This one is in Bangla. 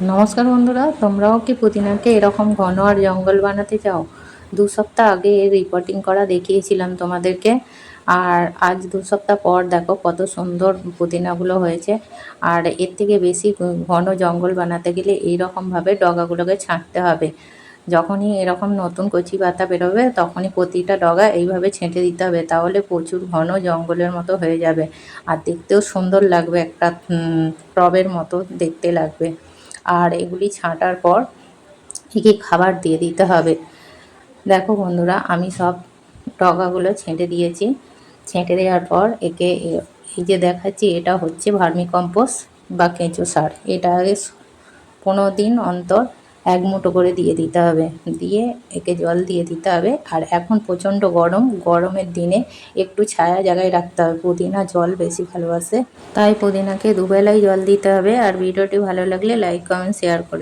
নমস্কার বন্ধুরা, তোমরাও কি পুদিনাকে এরকম ঘন আর জঙ্গল বানাতে চাও? দু সপ্তাহ আগে এর রিপোর্টিং করা দেখিয়েছিলাম তোমাদেরকে, আর আজ দু সপ্তাহ পর দেখো কত সুন্দর পুদিনাগুলো হয়েছে। আর এর থেকে বেশি ঘন জঙ্গল বানাতে গেলে এইরকমভাবে ডগাগুলোকে ছাঁটতে হবে। যখনই এরকম নতুন কচি পাতা বেরোবে, তখনই প্রতিটা ডগা এইভাবে ছেঁটে দিতে হবে, তাহলে প্রচুর ঘন জঙ্গলের মতো হয়ে যাবে। আর দেখতেও সুন্দর লাগবে, একটা টবের মতো দেখতে লাগবে। আর এগুলি ছাঁটার পর একে খাবার দিয়ে দিতে হবে। দেখো বন্ধুরা, আমি সব টগাগুলো ছেঁটে দিয়েছি। ছেঁটে দেওয়ার পর একে এই যে দেখাচ্ছি, এটা হচ্ছে ভার্মিকম্পোস্ট বা কেঁচো সার। এটা আগে পনেরো দিন অন্তর এক মুঠো করে দিয়ে দিতে হবে। দিয়ে একে জল দিয়ে দিতে হবে। আর এখন প্রচণ্ড গরম। গরমের দিনে একটু ছায়া জায়গায় রাখতে হবে। পুদিনা জল বেশি ভালোবাসে। তাই পুদিনাকে দুবেলাই জল দিতে হবে। আর ভিডিওটি ভালো লাগলে লাইক, কমেন্ট শেয়ার করে